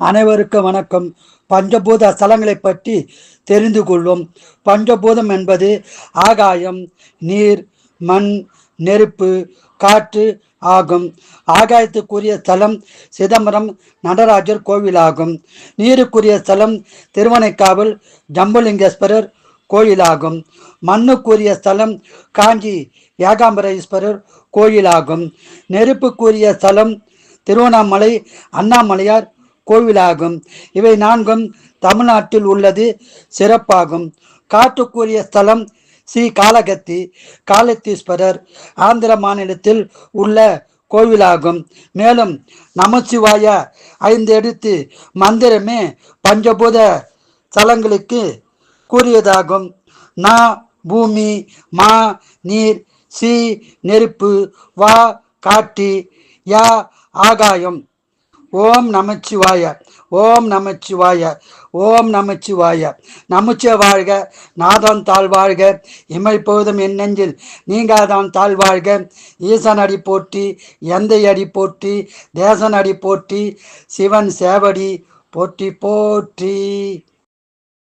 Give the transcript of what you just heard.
அனைவருக்கும் வணக்கம். பஞ்சபூத ஸ்தலங்களை பற்றி தெரிந்து கொள்வோம். பஞ்சபூதம் என்பது ஆகாயம் நீர் மண் நெருப்பு காற்று ஆகும். ஆகாயத்துக்குரிய ஸ்தலம் சிதம்பரம் நடராஜர் கோவிலாகும். நீருக்குரிய ஸ்தலம் திருவனைக்காவல் ஜம்புலிங்கேஸ்வரர் கோயிலாகும். மண்ணுக்குரிய ஸ்தலம் காஞ்சி ஏகாம்பரேஸ்வரர் கோயிலாகும். நெருப்புக்குரிய ஸ்தலம் திருவண்ணாமலை அண்ணாமலையார் கோவிலாகும். இவை நான்கும் தமிழ்நாட்டில் உள்ளது சிறப்பாகும். காட்டுக்குரிய ஸ்தலம் ஸ்ரீ காளகத்தி காலத்தீஸ்வரர் ஆந்திர மாநிலத்தில் உள்ள கோவிலாகும். மேலும் நமசிவாய ஐந்து எடுத்து மந்திரமே பஞ்சபூத ஸ்தலங்களுக்கு கூறியதாகும். நா பூமி மா நீர் சி நெருப்பு வா காட்டி யா ஆகாயம். ஓம் நமச்சிவாய ஓம் நமச்சிவாய ஓம் நமச்சிவாய. நமச்சிவ வாழ்க நாதான் தாழ்வாழ்க இமைப்போதும் என் நெஞ்சில் நீங்காதான் தாழ்வாழ்க ஈசன் அடி போற்றி எந்தை அடி போற்றி தேசன் அடி போற்றி சிவன் சேவடி போற்றி போற்றி.